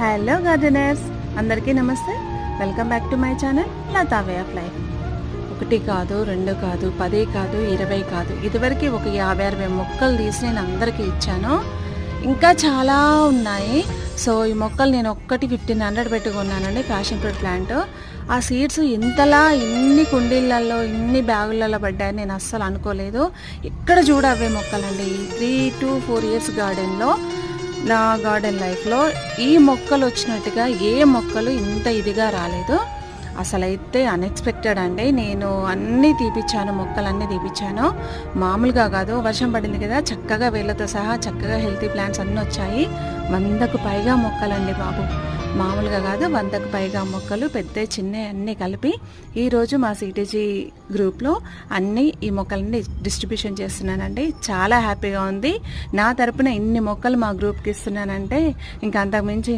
Hello gardeners అందరికీ నమస్తే. Welcome back to my channel Latha way of life ఒకటి కాదు రెండు కాదు పది కాదు ఇరవై కాదు ఇదివరకు ఒక యాభై అరవై మొక్కలు తీసి నేను అందరికీ ఇచ్చాను. ఇంకా చాలా ఉన్నాయి. సో ఈ మొక్కలు నేను ఒక్కటి ఫిఫ్టీన్ హండ్రెడ్ పెట్టుకున్నానండి ఫ్యాషన్ ఫ్రూట్ ప్లాంట్ ఆ సీడ్స్ ఇంతలా ఇన్ని కుండీలలో ఇన్ని బ్యాగులలో పడ్డాయని నేను అస్సలు అనుకోలేదు. ఇక్కడ చూడ అవే మొక్కలండి. త్రీ టు ఫోర్ ఇయర్స్ గార్డెన్లో నా గార్డెన్ లైఫ్లో ఈ మొక్కలు వచ్చినట్టుగా ఏ మొక్కలు ఇంత ఇదిగా రాలేదు. అసలైతే అన్ఎక్స్పెక్టెడ్ అండి. నేను అన్నీ తీపిచ్చాను మొక్కలన్నీ తీపిచ్చాను. మామూలుగా కాదు వర్షం పడింది కదా చక్కగా వేళ్ళతో సహా చక్కగా హెల్తీ ప్లాంట్స్ అన్నీ వచ్చాయి. వందకు పైగా మొక్కలండి బాబు. మామూలుగా కాదు వందకు పైగా మొక్కలు పెద్ద చిన్న అన్నీ కలిపి ఈరోజు మా సిటీజీ గ్రూప్లో అన్నీ ఈ మొక్కలన్నీ డిస్ట్రిబ్యూషన్ చేస్తున్నానండి. చాలా హ్యాపీగా ఉంది. నా తరపున ఇన్ని మొక్కలు మా గ్రూప్కి ఇస్తున్నానంటే ఇంకా అంతకుమించి